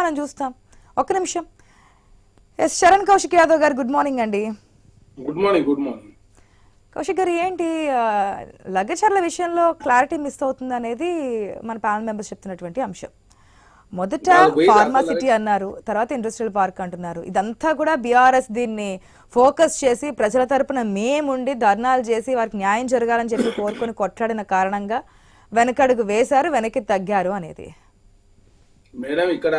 మనం చూస్తాం. ఒక్క నిమిషం. ఎస్ శరణ్ కౌశిక్ యాదవ్ గారు గుడ్ మార్నింగ్ అండి. Good morning good morning. Kaushik garu ఏంటి లగచర్ల విషయంలో క్లారిటీ మిస్ అవుతుంది అనేది మన ప్యానల్ మెంబర్స్ చెప్తున్నటువంటి అంశం. మొదట ఫార్మాసిటీ అన్నారు తర్వాత ఇండస్ట్రియల్ పార్క్ అంటున్నారు. ఇదంతా కూడా బీఆర్ఎస్ దీన్ని ఫోకస్ చేసి ప్రజల తరపున మేముండి ధర్నాలు చేసి వారికి న్యాయం జరగాలని చెప్పి కోరుకొని కొట్లాడిన కారణంగా వెనకడుగు వేశారు వెనక్కి తగ్గారు అనేది. మేడం ఇక్కడ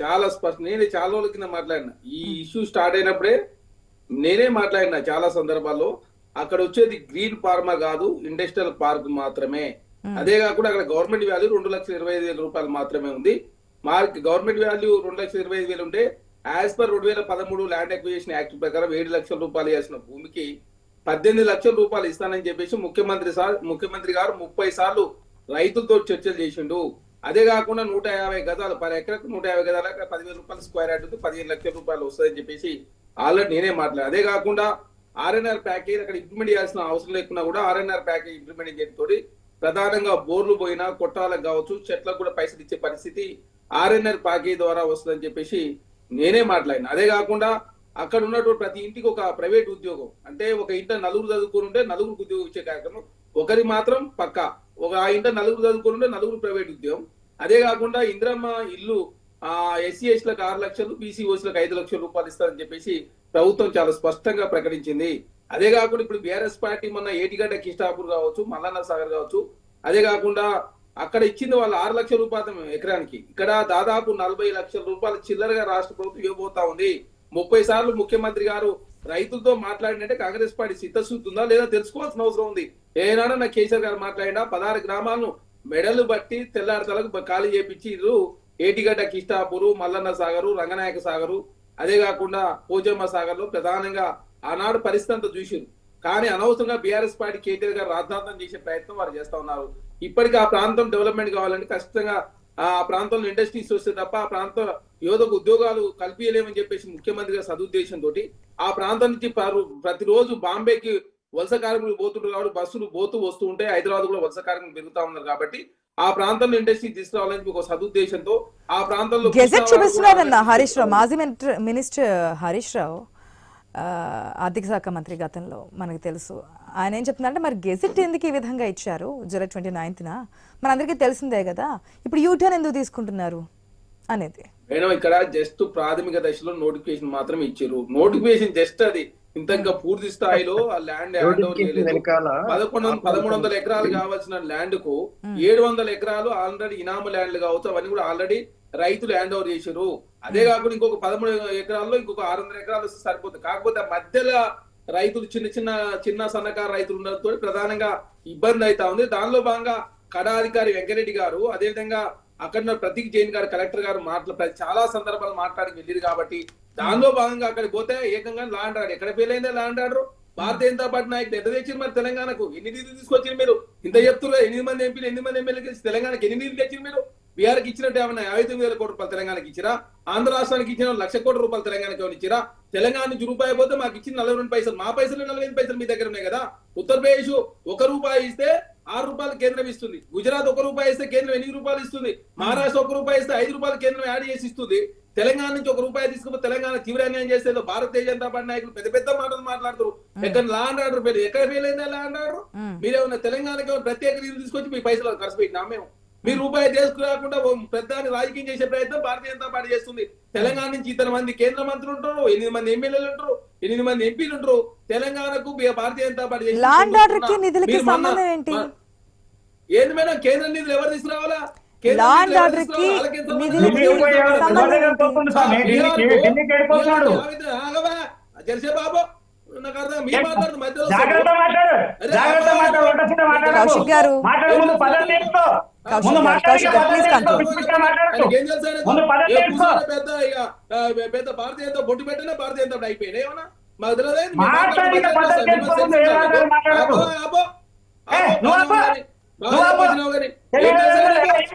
చాలా స్పష్టం నేనే చాలా రోజుల కింద మాట్లాడినా. ఈ ఇష్యూ స్టార్ట్ అయినప్పుడే నేనే మాట్లాడినా చాలా సందర్భాల్లో. అక్కడ వచ్చేది గ్రీన్ ఫార్మా కాదు ఇండస్ట్రియల్ పార్క్ మాత్రమే. అదే కాకుండా అక్కడ గవర్నమెంట్ వాల్యూ రెండు లక్షల ఇరవై ఐదు వేల రూపాయలు మాత్రమే ఉంది. మార్క్ గవర్నమెంట్ వాల్యూ రెండు లక్షల ఇరవై ఐదు వేలు ఉంటే యాజ్ పర్ రెండు వేల పదమూడు ల్యాండ్ అక్విజిషన్ యాక్ట్ ప్రకారం ఏడు లక్షల రూపాయలు వేసిన భూమికి పద్దెనిమిది లక్షల రూపాయలు ఇస్తానని చెప్పేసి ముఖ్యమంత్రి సార్ ముఖ్యమంత్రి గారు ముప్పై సార్లు రైతులతో చర్చలు చేసిండు. అదే కాకుండా నూట యాభై గదాలు పర్ ఎకరకు నూట యాభై గదాలకు పదివేల రూపాయలు స్క్వేర్ యార్డ్ పదిహేను లక్షల రూపాయలు వస్తుందని చెప్పేసి ఆల్రెడీ నేనే మాట్లాడాను. అదే కాకుండా ఆర్ఎన్ఆర్ ప్యాకేజ్ అక్కడ ఇంప్లిమెంట్ చేయాల్సిన అవసరం లేకున్నా కూడా ఆర్ఎన్ఆర్ ప్యాకేజ్ ఇంప్లిమెంట్ చేయడంతో ప్రధానంగా బోర్లు పోయినా కొట్టాలకు కావచ్చు చెట్లకు కూడా పైసలు ఇచ్చే పరిస్థితి ఆర్ఎన్ఆర్ ప్యాకేజ్ ద్వారా వస్తుందని చెప్పేసి నేనే మాట్లాడిన. అదే కాకుండా అక్కడ ఉన్నటువంటి ప్రతి ఇంటికి ఒక ప్రైవేట్ ఉద్యోగం. అంటే ఒక ఇంట నలుగురు చదువుకుని ఉంటే నలుగురికి ఉద్యోగం ఇచ్చే కార్యక్రమం ఒకరి మాత్రం పక్క. ఒక ఆ ఇంట నలుగురు చదువుకుంటే నలుగురు ప్రైవేట్ ఉద్యోగం. అదే కాకుండా ఇంద్రమ్మ ఇల్లు ఆ ఎస్సీ ఎస్లకు ఆరు లక్షలు బీసీ ఓసీలకు ఐదు లక్షల రూపాయలు ఇస్తారని చెప్పేసి ప్రభుత్వం చాలా స్పష్టంగా ప్రకటించింది. అదే కాకుండా ఇప్పుడు బీఆర్ఎస్ పార్టీ మొన్న ఏటిగడ్డ కిష్టాపూర్ కావచ్చు మల్లన్న సాగర్ కావచ్చు అదే కాకుండా అక్కడ ఇచ్చింది వాళ్ళు ఆరు లక్షల రూపాయలు ఎకరానికి. ఇక్కడ దాదాపు నలభై లక్షల రూపాయలు చిల్లరగా రాష్ట్ర ప్రభుత్వం ఇవ్వబోతా ఉంది. ముప్పై సార్లు ముఖ్యమంత్రి గారు రైతులతో మాట్లాడినట్టే కాంగ్రెస్ పార్టీ సిద్ధశుద్ధి ఉందా లేదా తెలుసుకోవాల్సిన అవసరం ఉంది. ఏనాడో నా కేసీఆర్ గారు మాట్లాడినా పదహారు గ్రామాలను మెడలు బట్టి తెల్లారితలకు ఖాళీ చేపించి ఏటిగడ్డ కిష్టాపూరు మల్లన్న సాగరు రంగనాయక సాగరు. అదే కాకుండా పోచమ్మ సాగర్లో ప్రధానంగా ఆనాడు పరిస్థితి అంతా చూసిరు కానీ అనవసరంగా బీఆర్ఎస్ పార్టీ కేటీఆర్ గారు రాద్ధాంతం చేసే ప్రయత్నం వారు చేస్తా ఉన్నారు. ఇప్పటికీ ఆ ప్రాంతం డెవలప్మెంట్ కావాలంటే ఖచ్చితంగా ఆ ప్రాంతంలో ఇండస్ట్రీస్ వస్తే తప్ప ఆ ప్రాంత యువతకు ఉద్యోగాలు కల్పించలేమని చెప్పేసి ముఖ్యమంత్రి గారి సదుద్దేశంతో ఆ ప్రాంతం నుంచి ప్రతిరోజు బాంబేకి వలస కార్మికులు పోతుంటారు కాబట్టి బస్సులు పోతూ వస్తూ ఉంటే హైదరాబాద్ కూడా వలస కార్మికులు పెరుగుతా ఉన్నారు కాబట్టి ఆ ప్రాంతంలో ఇండస్ట్రీ తీసుకురావాలని ఒక సదుద్దేశంతో ఆ ప్రాంతంలో గెజెట్ చూపిస్తున్నారన్న హరీష్ రావు. మాజీ మినిస్టర్ మినిస్టర్ హరీష్ రావు ఆర్థిక శాఖ మంత్రి గతంలో మనకు తెలుసు. ఆయన ఏం చెప్తున్నారంటే మరి గెజెట్ ఎందుకు ఈ విధంగా ఇచ్చారు జూలై ట్వంటీ నైన్త్న? మనందరికీ తెలిసిందే కదా ఇప్పుడు యూటర్న్ ఎందుకు తీసుకుంటున్నారు? అనేది. మేడం ఇక్కడ జస్ట్ ప్రాథమిక దశలో నోటిఫికేషన్ మాత్రమే ఇచ్చారు. నోటిఫికేషన్ జస్ట్ అది ఇంత ఇంకా పూర్తి స్థాయిలో ఆ ల్యాండ్ పదకొండు వందల- పదమూడు వందల ఎకరాలు కావాల్సిన ల్యాండ్కు ఏడు వందల ఎకరాలు ఆల్రెడీ ఇనాము ల్యాండ్లు కావచ్చు అవన్నీ కూడా ఆల్రెడీ రైతులు హ్యాండ్ ఓవర్ చేశారు అదే కాకుండా ఇంకొక పదమూడు ఎకరాల్లో ఇంకొక ఆరు వందల ఎకరాలు వస్తే సరిపోతుంది కాకపోతే మధ్యలో రైతులు చిన్న చిన్న చిన్న సన్నకారు రైతులు ఉండడంతో ప్రధానంగా ఇబ్బంది అవుతా ఉంది. దానిలో భాగంగా కడాధికారి వెంకరెడ్డి గారు అదేవిధంగా అక్కడ ప్రతీక్ జైన్ గారు కలెక్టర్ గారు మాట్లా చాలా సందర్భాలు మాట్లాడి వెళ్ళిరు కాబట్టి దానిలో భాగంగా అక్కడికి పోతే ఏకంగా లాండ్ ఆర్డర్ ఎక్కడ ఫెయిల్ అయిందే law and order Bharatiya Janata Party నాయకులు ఎంత తెచ్చారు మరి తెలంగాణకు? ఎన్ని నిధులు తీసుకొచ్చారు మీరు? ఇంత చెప్తున్నారు ఎనిమిది మంది ఎంపీలు ఎనిమిది మంది ఎమ్మెల్యే కలిసి తెలంగాణకి ఎన్ని నిధులు తెచ్చారు మీరు? బీహార్కి ఇచ్చినట్టు ఏమన్నా యాభై తొమ్మిది వేల కోట్ల రూపాయలు తెలంగాణకి ఇచ్చిరా? ఆంధ్ర రాష్ట్రానికి ఇచ్చిన లక్ష కోట్ల రూపాయలు తెలంగాణకి ఏమైనా ఇచ్చిరా? తెలంగాణ నుంచి రూపాయి పోతే మాకు ఇచ్చిన నలభై రెండు పైసలు మా పైసలు నలభై ఐదు పైసలు మీ దగ్గర ఉన్నాయి కదా. ఉత్తరప్రదేశ్ ఒక రూపాయి ఇస్తే ఆరు రూపాయలు కేంద్రం ఇస్తుంది. గుజరాత్ ఒక రూపాయి ఇస్తే కేంద్రం ఎనిమిది రూపాయలు ఇస్తుంది. మహారాష్ట్ర ఒక రూపాయి ఇస్తే ఐదు రూపాయలు కేంద్రం యాడ్ చేసి ఇస్తుంది. తెలంగాణ నుంచి ఒక రూపాయి తీసుకుని తెలంగాణ తీవ్ర అన్యాయం చేస్తే భారతీయ జనతా పార్టీ నాయకులు పెద్ద పెద్ద మాటలు మాట్లాడుతారు ఎక్కడ లా అండ్ ఆర్డర్ ఎక్కడ ఫెయిల్ అయిందా లా అండ్ ఆర్డర్. మీరేమన్నా తెలంగాణకి ప్రత్యేక నిధులు తీసుకొచ్చి మీ పైసలు ఖర్చు పెట్టినా మేము. మీ రూపాయి తీసుకురాకుండా పెద్ద రాజకీయం చేసే ప్రయత్నం భారతీయ జనతా పార్టీ చేస్తుంది. తెలంగాణ నుంచి ఇతర మంది కేంద్ర మంత్రులు ఉంటారు ఎనిమిది మంది ఎమ్మెల్యేలు ఉంటారు. ఎనిమిది మంది ఎంపీలు ఉంటారు తెలంగాణకు భారతీయ జనతా పార్టీ చేసింది లా అండ్ ఆర్డర్కి నిధులకి సంబంధం ఏంటి? ఏంది మేడం? కేంద్ర నిధులు ఎవరు తీసుకురావాలా? ఆర్డర్కి? నిధులకి బాబు. నాకు అర్థం మీ మధ్యలో జాగ్రత్త మాట్లాడు. జాగ్రత్త మాట్లాడు. కౌశిక్ గారు. మాట్లాడు. ముందు పదం నేర్చుకో పెద్ద భారతీయ జనతా బొట్టు పెట్టినా భారతీయ జనతా అయిపోయినాయి ఏమన్నా? మాకు తెలియదు?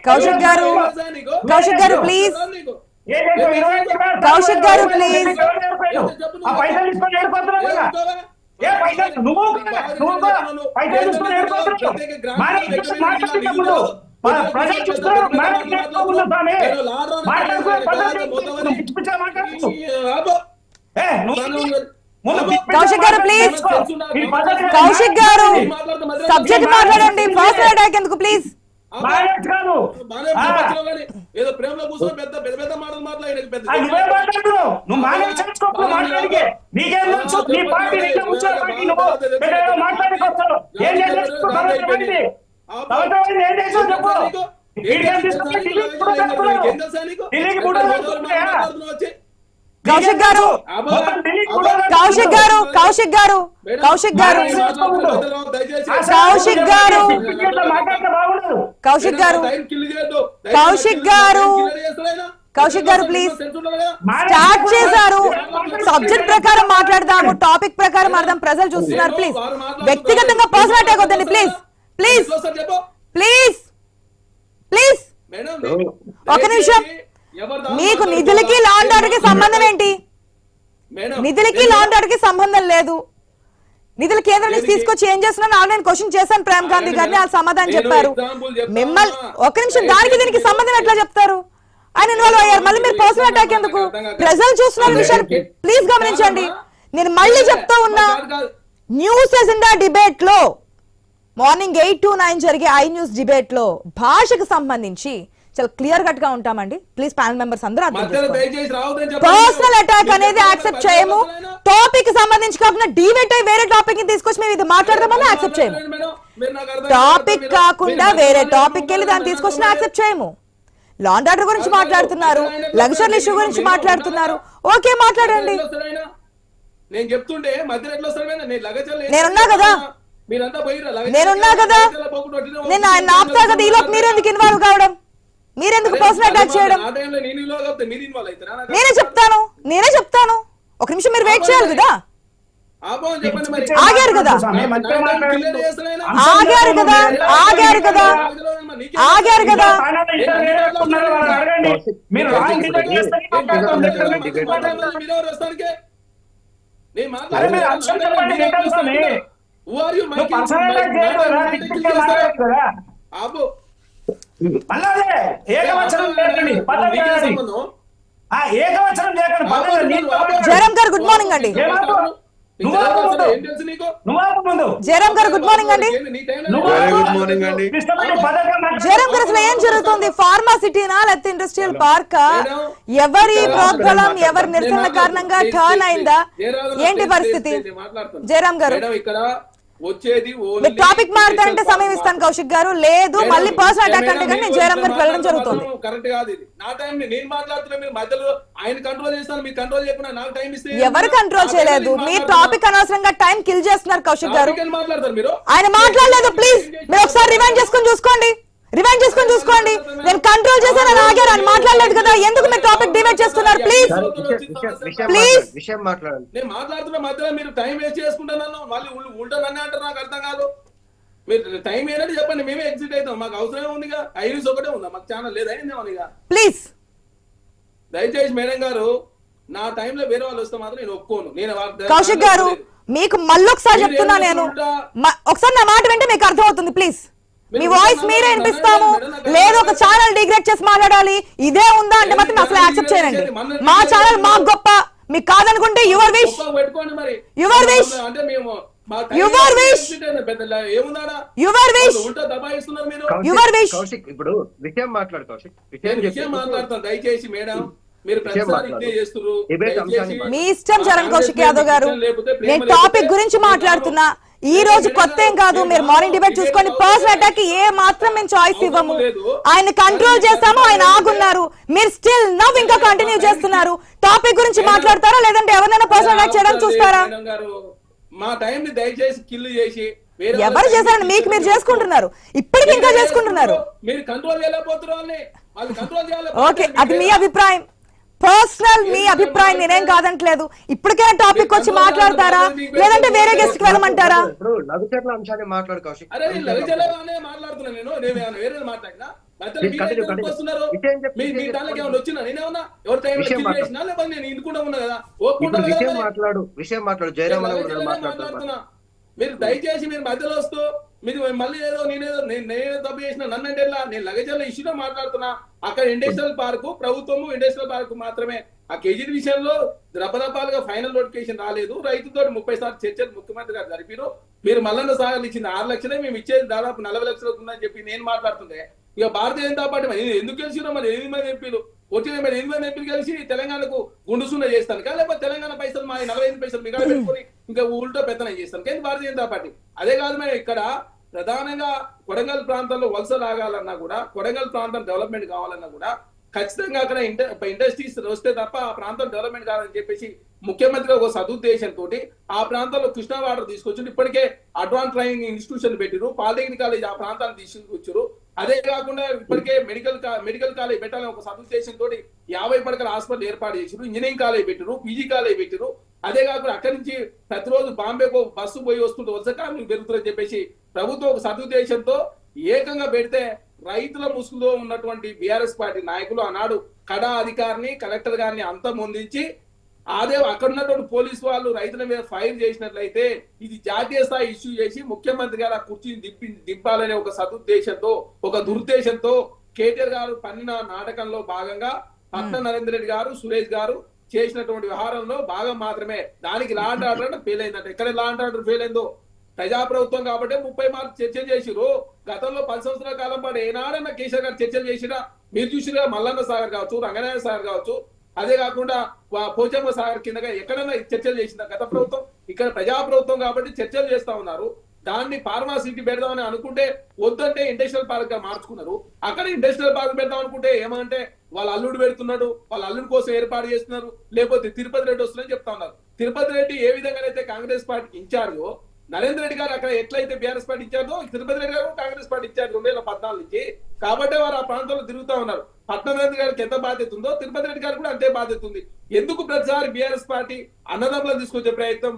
కౌశిక్ గారు? కౌశిక్ గారు, రూపాయలు కౌశిక్ గారు, పైసలు నువ్వు మాట్లాడుతున్నా కౌశిక్ గారు, పద్ధతి కౌశిక్ గారు. సబ్జెక్ట్ మాట్లాడండి. పర్సనల్ అటాక్ ఎందుకు ప్లీజ్ ఏదో ప్రేమలో కూర్చొని పెద్ద పెద్ద పెద్ద మాటలు మాట్లాడి పెద్ద ఆ, నువ్వే మాట్లాడుతున్నావు నువ్వు మేనేజ్ చేసుకోకుండా మాట్లాడికే. నీకేం తెలుసు? నీ పార్టీ నీకే కూర్చో పార్టీ నువ్వు పెద్దగా మాట్లాడుకొస్తావు ఏం చేస్తావు పవిత్రమైంది పవిత్రమైంది ఏం చేసావు చెప్పు వీడియో తీసుకుంటే ఢిల్లీకి కూడా చెప్తున్నావు ఢిల్లీకి కూడా చెప్తున్నాయా కౌశిక్ గారు! కౌశిక్ గారు! కౌశిక్ గారు! కౌశిక్ గారు! కౌశిక్ గారు. కౌశిక్ గారు! కౌశిక్ గారు. కౌశిక్ గారు, please. స్టార్ట్ చేశారు. సబ్జెక్ట్ ప్రకారం మాట్లాడదాము. టాపిక్ ప్రకారం మాట్లాడదాం ప్రజలు చూస్తున్నారు. ప్లీజ్ వ్యక్తిగతంగా పర్సనల్ అటాక్ వద్దండి. ప్లీజ్ ప్లీజ్ ప్లీజ్ ప్లీజ్ ఒక నిమిషం. మీకు నిధులకి లాండ్ ఆర్డర్కి సంబంధం ఏంటి? నిధులకి లాండ్ ఆర్డర్కి సంబంధం లేదు. నిధులు కేంద్రం నుంచి తీసుకొచ్చి ఏం చేస్తున్నాను ఆల్రెడీ క్వశ్చన్ చేశాను ప్రేమ్ గాంధీ గారిని వాళ్ళు సమాధానం నేను చెప్పారు. మిమ్మల్ని ఒక నిమిషం దానికి దీనికి సంబంధం ఎట్లా చెప్తారు? ఆయన ఇన్వాల్వ్ అయ్యారు. మళ్ళీ మీరు పర్సనల్ అటాక్ ఎందుకు? ప్రజలు చూస్తున్న విషయాన్ని ప్లీజ్ గమనించండి. నేను మళ్ళీ చెప్తా ఉన్నా న్యూస్ ఎజెండా డిబేట్లో మార్నింగ్ ఎయిట్ టు నైన్ జరిగే ఐ న్యూస్ డిబేట్లో భాషకు సంబంధించి చాలా క్లియర్ కట్గా ఉంటామండి. ప్లీజ్ ప్యానల్ మెంబర్స్ అందరూ పర్సనల్ అటాక్ అనేది యాక్సెప్ట్ చేయము. టాపిక్ సంబంధించి కాకుండా డివేట్ అయి వేరే టాపిక్ని తీసుకొచ్చి మేము ఇది మాట్లాడదామని యాక్సెప్ట్ చేయము. టాపిక్ కాకుండా వేరే టాపిక్ వెళ్ళి దాన్ని తీసుకొచ్చిన యాక్సెప్ట్ చేయము. లాండ్ ఆర్డర్ గురించి మాట్లాడుతున్నారు. లగ్జరీ ఇష్యూ గురించి మాట్లాడుతున్నారు. ఓకే మాట్లాడండి. నేను చెప్తుంటే నేనున్నా కదా. నేనున్నా కదా. నేను ఆయన ఆపుతా కదా ఈలోపు మీరెందుకు ఇన్వాల్వ్ కావడం? మీరెందుకు పర్సనల్ అటాక్ చేయడం? నేను చెప్తాను. నేనే చెప్తాను. ఒక నిమిషం మీరు వెయిట్ చేయాలి కదా. ఆపో అని చెప్పండి మరి. ఆగారు కదా. ఆగారు కదా. ఆగారు కదా. ఆగారు కదా. మీరు అదే ఏకవచనం లేకండి. ఆ ఏకవచనం లేకండి జయరామ్ గారు గుడ్ మార్నింగ్ అండి. జయరామ్ గారు గుడ్ మార్నింగ్ అండి. జయరామ్ గారు అసలు ఏం జరుగుతుంది? ఫార్మా సిటీనా లేకపోతే ఇండస్ట్రియల్ పార్క్ ఎవరి ప్రోద్బలం ఎవరి నిరసనల కారణంగా టర్న్ అయిందా? ఏంటి పరిస్థితి? జయరామ్ గారు. ఇక్కడ వచ్చేది టాపిక్ మాట్లాడంటే సమయం ఇస్తాను కౌశిక్ గారు. లేదు మళ్ళీ పర్సనల్ అటాక్ అంటే కానీ నేను జయరామ్ గారికి వెళ్ళడం జరుగుతుంది. కరెక్ట్ కాదు ఇది. నా టైం నేను మాట్లాడుతున్నా మీరు మధ్యలో ఆయన కంట్రోల్ చేస్తాను మీరు కంట్రోల్ చెప్పిన నాకు టైం ఇస్తే ఎవరు కంట్రోల్ చేయలేదు. మీ టాపిక్ అనవసరంగా టైం కిల్ చేస్తున్నారు కౌశిక్ గారు. మాట్లాడతారు మీరు? ఆయన మాట్లాడలేదు ప్లీజ్ మీరు ఒకసారి రివైండ్ చేసుకొని చూసుకోండి. రివైండ్ చేసుకొని చూసుకోండి. నేను కంట్రోల్ చేశాను అని ఆగారు ఆయన మాట్లాడలేదు కదా. ఎందుకు మీరు టాపిక్ డివైడ్ చేస్తున్నారు? ప్లీజ్ సార్, విషయం-. మాట్లాడండి, విషయం మాట్లాడండి. నేను మాట్లాడుతున్న మధ్యలో మీరు టైం వేస్ట్ చేసుకుంటానన్నా మళ్ళీ ఉంటానని అంటారు నాకు అర్థం కాదు. మీరు టైం ఏంటంటే చెప్పండి మేమే ఎగ్జిట్ అవుతాం. మాకు అవసరమే ఉందిగా ఐరిస్ ఒకటే ఉందా? మాకు ఛానల్ లేదా ఇక. ప్లీజ్ దయచేసి మేడం గారు నా టైంలో వేరే వాళ్ళు వస్తే మాత్రం నేను ఒప్పుకోను. నేను కౌశిక్ గారు మీకు మళ్ళీ ఒకసారి చెప్తున్నా నేను. ఒకసారి నా మాట వింటే మీకు అర్థమవుతుంది ప్లీజ్ మీ వాయిస్ మీరే వినిపిస్తాము. లేదు ఒక ఛానల్ డిగ్రేడ్ చేసి మాట్లాడాలి. ఇదే ఉందా అంటే మాత్రం అసలు యాక్సెప్ట్ చేయనండి మా ఛానల్ మాకు గొప్ప. మీకు కాదనుకుంటే యువర్ విష్ మా యువర్ విష్ ఉంటా దబాయిస్తున్నారు మీరు. Kaushik, Your wish. కౌశిక్ ఇప్పుడు విషయం మాట్లాడు కౌశిక్. విషయం మాట్లాడతాను దయచేసి మేడం. మీ ఇష్టం చరణ్ కౌశిక్ యాదవ్ గారు. నేను టాపిక్ గురించి మాట్లాడుతున్నా. ఈ రోజు కొత్త ఏం కాదు. మీరు మార్నింగ్ డిబేట్ చూసుకోండి పర్సనల్ అటాక్ ఏ మాత్రం మేము చాయిస్ ఇవ్వము. ఆయన కంట్రోల్ చేస్తాము. ఆయన ఆగున్నారు. మీరు స్టిల్ నవ్ ఇంకా కంటిన్యూ చేస్తున్నారు. టాపిక్ గురించి మాట్లాడతారా? లేదంటే ఎవరినైనా పర్సనల్ అటాక్ చేయడానికి చూస్తారా? మా టైం ని దయచేసి కిల్ చేసి వేరే ఎవరు చేశారండి మీకు మీరు చేసుకుంటున్నారు. ఇప్పటికి ఇంకా చేసుకుంటున్నారు. మీరు కంట్రోల్ చేయలేకపోతున్నారు ఓకే అది మీ అభిప్రాయం. పర్సనల్ మీ అభిప్రాయం నేనేం కాదంటలేదు. ఇప్పటికైనా టాపిక్ వచ్చి మాట్లాడతారా? లేదంటే వేరే గెస్ట్కి వెళ్ళమంటారా? ఇప్పుడు లఘుచర్ల అంశాన్ని మాట్లాడు కౌశిక్ అరే నేను మాట్లాడుతున్నా నేను. నేను వేరే మాట్లాడినా? మీరు దయచేసి మీరు మధ్యలో వస్తూ మీరు మళ్ళీ ఏదో నేనేదో నేను నేనేదో తప్పు చేసిన నన్ను అంటే నేను లగేజర్ల ఇష్యూలో మాట్లాడుతున్నా. అక్కడ ఇండస్ట్రియల్ పార్క్ ప్రభుత్వము ఇండస్ట్రియల్ పార్క్ మాత్రమే. ఆ కేజీ విషయంలో రపరపాలుగా ఫైనల్ నోటిఫికేషన్ రాలేదు. రైతుతో ముప్పై సార్లు చర్చలు ముఖ్యమంత్రి గారు జరిపారు. మీరు మల్లన్న సాగర్లు ఇచ్చింది ఆరు లక్షలే మేము ఇచ్చేది దాదాపు నలభై లక్షలకు ఉందని చెప్పి నేను మాట్లాడుతుండే ఇక భారతీయ జనతా పార్టీ ఎందుకు గెలిచినా మరి ఎనిమిది మంది ఎంపీలు? వచ్చిన మరి ఎనిమిది మంది ఎంపీలు కలిసి తెలంగాణకు గుండు సున్నా చేస్తాను. కానీ లేకపోతే తెలంగాణ పైసలు మా నలభై ఐదు పైసలు మిగతా పెట్టుకొని ఇంకా ఉల్టా పెత్తనం చేస్తాను. కానీ భారతీయ జనతా పార్టీ. అదే కాదు మేము ఇక్కడ ప్రధానంగా కొడంగల్ ప్రాంతంలో వలస రాగాలన్నా కూడా కొడంగల్ ప్రాంతం డెవలప్మెంట్ కావాలన్నా కూడా ఖచ్చితంగా అక్కడ ఇండ- ఇండస్ట్రీస్ వస్తే తప్ప ఆ ప్రాంతం డెవలప్మెంట్ కాదని చెప్పేసి ముఖ్యమంత్రి ఒక సదుద్దేశంతో ఆ ప్రాంతంలో కృష్ణా వాటర్ తీసుకొచ్చి ఇప్పటికే అడ్వాన్స్ ట్రైనింగ్ ఇన్స్టిట్యూషన్ పెట్టిరు పాలిటెక్నిక్ కాలేజ్ ఆ ప్రాంతాన్ని తీసుకొచ్చారు. అదే కాకుండా ఇప్పటికే మెడికల్ మెడికల్ కాలేజ్ పెట్టాలని ఒక సదుద్దేశంతో యాభై పడకల హాస్పిటల్ ఏర్పాటు చేసారు ఇంజనీరింగ్ కాలేజ్ పెట్టారు పీజీ కాలేజ్ పెట్టారు అదే కాకుండా అక్కడి నుంచి ప్రతిరోజు బాంబేకు బస్సు పోయి వస్తుంటే వలస కార్మికులు పెరుగుతారని చెప్పేసి ప్రభుత్వం ఒక సదుద్దేశంతో ఏకంగా పెడితే రైతుల ముసుగులో ఉన్నటువంటి బీఆర్ఎస్ పార్టీ నాయకులు ఆనాడు కడా అధికారిని కలెక్టర్ గారిని అంతమొందించి అదే అక్కడ ఉన్నటువంటి పోలీసు వాళ్ళు రైతుల మీద ఫైర్ చేసినట్లయితే ఇది జాతీయ స్థాయి ఇష్యూ చేసి ముఖ్యమంత్రి గారు ఆ కుర్చీని దింపి దింపాలనే ఒక సదుద్దేశంతో ఒక దురుద్దేశంతో కేటీఆర్ గారు పన్నిన నాటకంలో భాగంగా పట్న నరేంద్ర రెడ్డి గారు సురేష్ గారు చేసినటువంటి వ్యవహారంలో భాగం మాత్రమే. దానికి లా అండ్ ఆర్డర్ అంటే ఫెయిల్ అయిందంటే. ఎక్కడ లా అండ్ ఆర్డర్ ఫెయిల్ అయిందో? ప్రజాప్రభుత్వం కాబట్టి ముప్పై మార్కు చర్చ చేసిరు గతంలో పది సంవత్సరాల కాలం పాటు ఏనాడన్నా కేసీఆర్ గారు చర్చలు చేసినా మీరు చూసిరా మల్లన్న సాగర్ కావచ్చు రంగనాయ సాగర్ కావచ్చు అదే కాకుండా వా- పోచమ్మ సాగర్ కిందగా ఎక్కడైనా చర్చలు చేసిందా గత ప్రభుత్వం ఇక్కడ ప్రజా ప్రభుత్వం కాబట్టి చర్చలు చేస్తా ఉన్నారు. దాన్ని ఫార్మా సిటీ పెడదామని అనుకుంటే వద్దంటే ఇండస్ట్రియల్ పార్క్గా మార్చుకున్నారు. అక్కడ ఇండస్ట్రియల్ పార్క్ పెడదాం అనుకుంటే ఏమంటే వాళ్ళ అల్లుడు పెడుతున్నాడు వాళ్ళ అల్లుడు కోసం ఏర్పాటు చేస్తున్నారు లేకపోతే తిరుపతి రెడ్డి వస్తుందని చెప్తా ఉన్నారు. తిరుపతి రెడ్డి ఏ విధంగానైతే కాంగ్రెస్ పార్టీకి ఇన్ఛార్జో నరేంద్ర రెడ్డి గారు అక్కడ ఎట్లయితే బీఆర్ఎస్ పార్టీ ఇచ్చారో తిరుపతి రెడ్డి గారు కాంగ్రెస్ పార్టీ ఇచ్చారు రెండు వేల పద్నాలుగు నుంచి. కాబట్టి వారు ఆ ప్రాంతంలో తిరుగుతా ఉన్నారు. పట్నారెడ్డి గారికి ఎంత బాధ్యత ఉందో తిరుపతి రెడ్డి గారు కూడా అంతే బాధ్యత ఉంది. ఎందుకు ప్రతిసారి బీఆర్ఎస్ పార్టీ అన్నదమ్ములను తీసుకొచ్చే ప్రయత్నం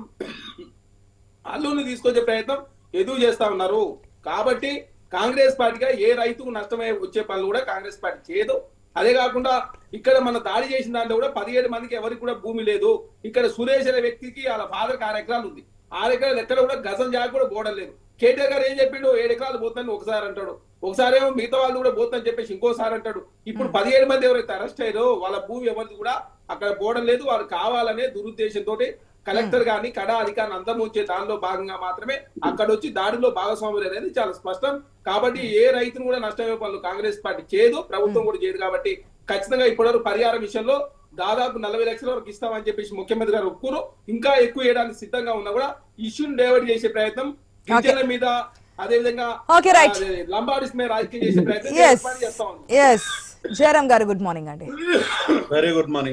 అల్లుని తీసుకొచ్చే ప్రయత్నం ఎదురు చేస్తా ఉన్నారు. కాబట్టి కాంగ్రెస్ పార్టీగా ఏ రైతుకు నష్టమై వచ్చే పనులు కూడా కాంగ్రెస్ పార్టీ చేయదు. అదే కాకుండా ఇక్కడ మన దాడి చేసిన దాంట్లో కూడా పదిహేడు మందికి ఎవరికి కూడా భూమి లేదు. ఇక్కడ సురేష్ అనే వ్యక్తికి వాళ్ళ ఫాదర్ కార్యక్రమాలు ఉంది. ఆరు ఎకరాలు ఎక్కడ కూడా గజం జాగ కూడా పోవడం లేదు. కేటీఆర్ గారు ఏం చెప్పిండు ఏడు ఎకరాలు పోతుందని ఒకసారి అంటాడు. ఒకసారి ఏమో మిగతా వాళ్ళు కూడా పోతుందని చెప్పేసి ఇంకోసారి అంటాడు. ఇప్పుడు పదిహేడు మంది ఎవరైతే అరెస్ట్ అయ్యారో వాళ్ళ భూమి ఎవరిది కూడా అక్కడ పోవడం లేదు. వారు కావాలనే దురుద్దేశంతో కలెక్టర్ గారిని కడా అధికారిని అంతమొచ్చే దానిలో భాగంగా మాత్రమే అక్కడ వచ్చి దాడిలో భాగస్వాములు అనేది చాలా స్పష్టం. కాబట్టి ఏ రైతును కూడా నష్టమే పనులు కాంగ్రెస్ పార్టీ చేయదు. ప్రభుత్వం కూడా చేయదు కాబట్టి ఖచ్చితంగా ఇప్పటివరకు పరిహారం విషయంలో దాదాపు నలభై లక్షల వరకు ఇస్తామని చెప్పేసి ముఖ్యమంత్రి గారు ఒప్పుకోరు. ఇంకా ఎక్కువ వేయడానికి సిద్ధంగా ఉన్నా కూడా ఇష్యూని డైవర్ట్ చేసే ప్రయత్నం గిరిజనుల మీద అదే విధంగా Okay, right. లంబాడిస్ మీద రాజకీయం చేసే ప్రయత్నం చేస్తా జయరామ్ గారు గుడ్ మార్నింగ్ అండి. Very good morning